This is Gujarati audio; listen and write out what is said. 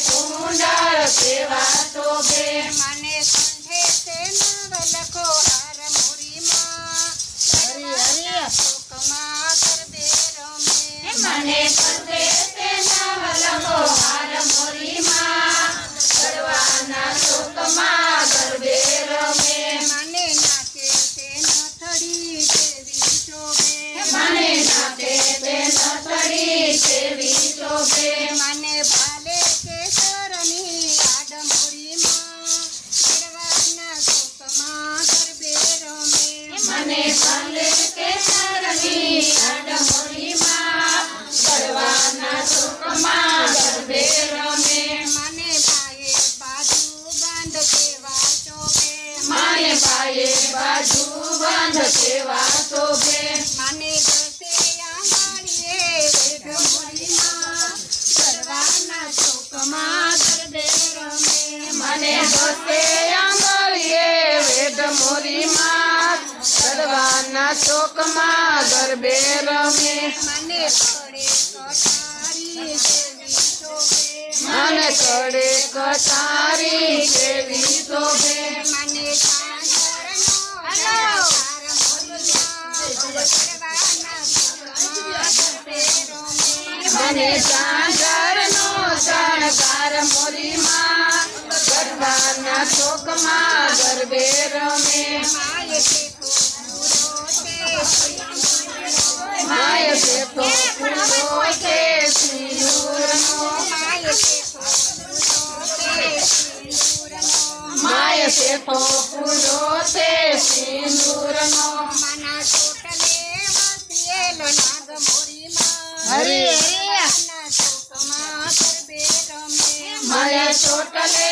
કુંડળ સેવા શોભે મને સંધે તે નવ લખો હર. મુરીમાં હરિ હરિ. શોકમાં કર દે રમે મને સંધે બાજુ બંધ કેવા શોભે માને કરવાના ચોકમાં ગરબે રમે મને દોસ્તે આંગળીએ વેદ મોરીમાં સર્વાના ચોકમાં ગરબે રમે. મને પડે કટારી દેવી શોભે. મને કટારી મને ચાંદરનો શણગાર મોરીમાં ગરબાના ચોકમાં ગરબે રમે. માય છે તો પૂરો છે સિંદૂરનો. માય છે તો ફૂલો છે સિંદૂરનો. ಮರ ಚೋಟಲೇ